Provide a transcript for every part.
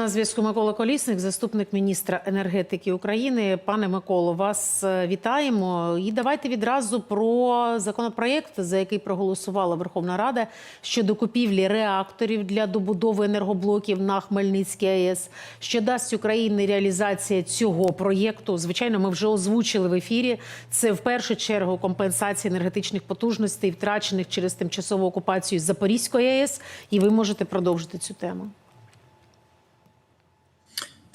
На зв'язку Микола Колісник, заступник міністра енергетики України. Пане Миколо, вас е, вітаємо. І давайте відразу про законопроєкт, за який проголосувала Верховна Рада щодо купівлі реакторів для добудови енергоблоків на Хмельницькій АЕС. Що дасть Україні реалізація цього проєкту? Звичайно, ми вже озвучили в ефірі. Це в першу чергу компенсація енергетичних потужностей, втрачених через тимчасову окупацію Запорізької АЕС. І ви можете продовжити цю тему.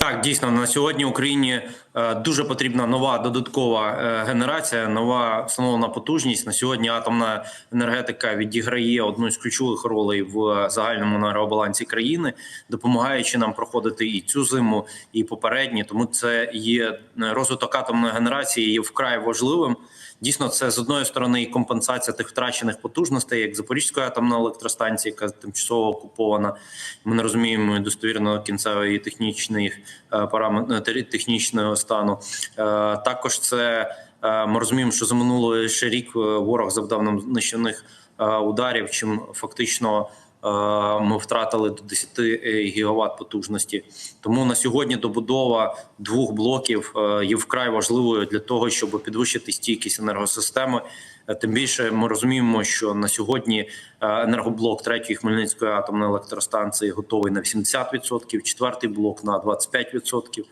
Так, дійсно на сьогодні Україні е, дуже потрібна нова додаткова е, генерація, нова встановлена потужність. На сьогодні атомна енергетика відіграє одну з ключових ролей в загальному енергобалансі країни, допомагаючи нам проходити і цю зиму, і попередні. Тому це є е, розвиток атомної генерації є вкрай важливим. Дійсно, це з одної сторони і компенсація тих втрачених потужностей, як Запорізької атомної електростанції, яка тимчасово окупована. Ми не розуміємо достовірно кінцевої технічної параметри технічного стану. Е, Також це е, ми розуміємо, що за минулий ще рік е, ворог завдав нам знищених ударів, чим фактично. Ми втратили до 10 гігават потужності. Тому на сьогодні добудова двох блоків є вкрай важливою для того, щоб підвищити стійкість енергосистеми. Тим більше ми розуміємо, що на сьогодні енергоблок третьої Хмельницької атомної електростанції готовий на 80%, четвертий блок на 25%.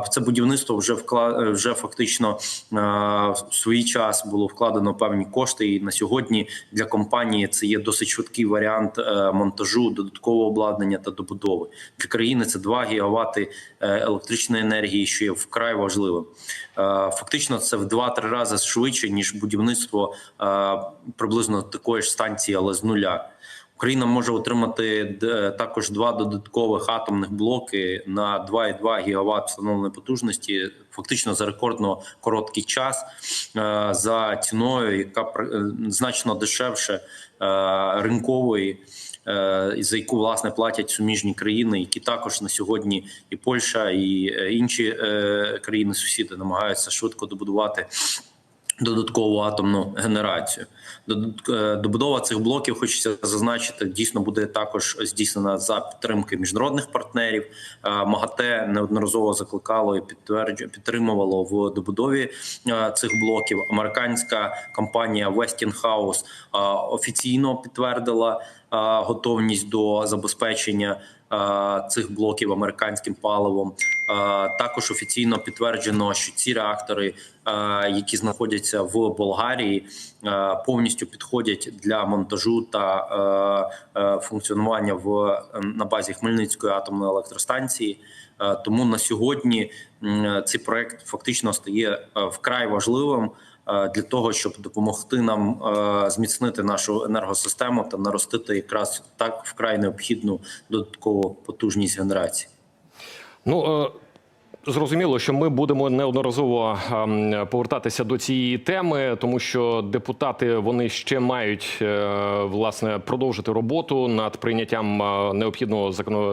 В це будівництво вже вклад вже фактично в свій час було вкладено певні кошти. І на сьогодні для компанії це є досить швидкий варіант монтажу, додаткового обладнання та добудови для країни. Це 2 гігавати електричної енергії, що є вкрай важливим. Фактично, це в 2-3 рази швидше ніж будівництво приблизно такої ж станції, але з нуля. Україна може отримати також два додаткових атомних блоки на 2,2 гігават встановленої потужності, фактично за рекордно короткий час за ціною, яка значно дешевше ринкової. За яку власне платять суміжні країни, які також на сьогодні і Польща, і інші країни-сусіди намагаються швидко добудувати додаткову атомну генерацію. Добудова цих блоків, хочеться зазначити, дійсно буде також здійснена за підтримки міжнародних партнерів. МАГАТЕ неодноразово закликало і підтримувало в добудові цих блоків. Американська компанія Westinghouse офіційно підтвердила готовність до забезпечення цих блоків американським паливом. Також офіційно підтверджено, що ці реактори, які знаходяться в Болгарії, повністю підходять для монтажу та функціонування в на базі Хмельницької атомної електростанції. Тому на сьогодні цей проект фактично стає вкрай важливим для того, щоб допомогти нам зміцнити нашу енергосистему та наростити якраз так вкрай необхідну додаткову потужність генерації. Ну е, Зрозуміло, що ми будемо неодноразово повертатися до цієї теми, тому що депутати вони ще мають е, власне продовжити роботу над прийняттям е, необхідного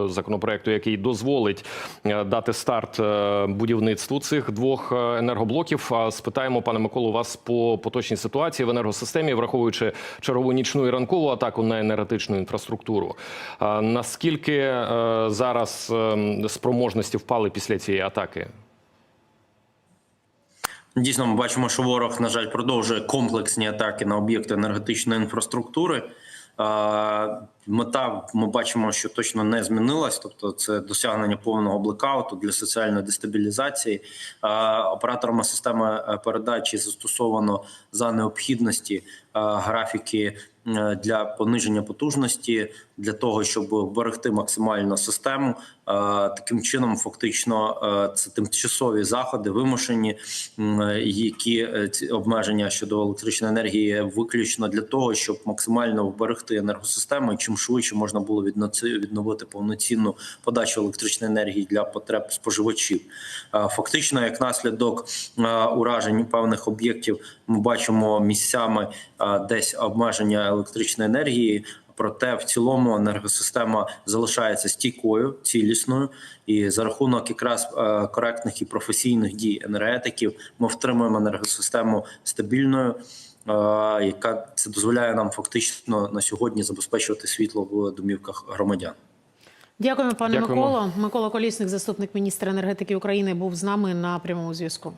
законопроекту, який дозволить е, дати старт будівництву цих двох енергоблоків. А спитаємо, пане Миколу, вас по поточній ситуації в енергосистемі, враховуючи чергову нічну і ранкову атаку на енергетичну інфраструктуру. Наскільки зараз ем, спроможності впали після цієї атаки? Атаки? Дійсно, ми бачимо, що ворог, на жаль, продовжує комплексні атаки на об'єкти енергетичної інфраструктури. Мета ми бачимо, що точно не змінилась, тобто це досягнення повного блекауту для соціальної дестабілізації. Операторами системи передачі застосовано за необхідності графіки Е, для пониження потужності для того, щоб вберегти максимально систему. Е, таким чином, фактично, е, це тимчасові заходи, вимушені, які ці обмеження щодо електричної енергії виключно для того, щоб максимально вберегти енергосистему. Чим швидше можна було відновити повноцінну подачу електричної енергії для потреб споживачів. Фактично, як наслідок уражень певних об'єктів, ми бачимо місцями десь обмеження електричної енергії. Проте в цілому енергосистема залишається стійкою, цілісною, і за рахунок якраз е, коректних і професійних дій енергетиків ми втримуємо енергосистему стабільною, е, яка це дозволяє нам фактично на сьогодні забезпечувати світло в домівках громадян. Дякуємо, пане Дякуємо. Миколо. Микола Колісник, заступник міністра енергетики України, був з нами на прямому зв'язку.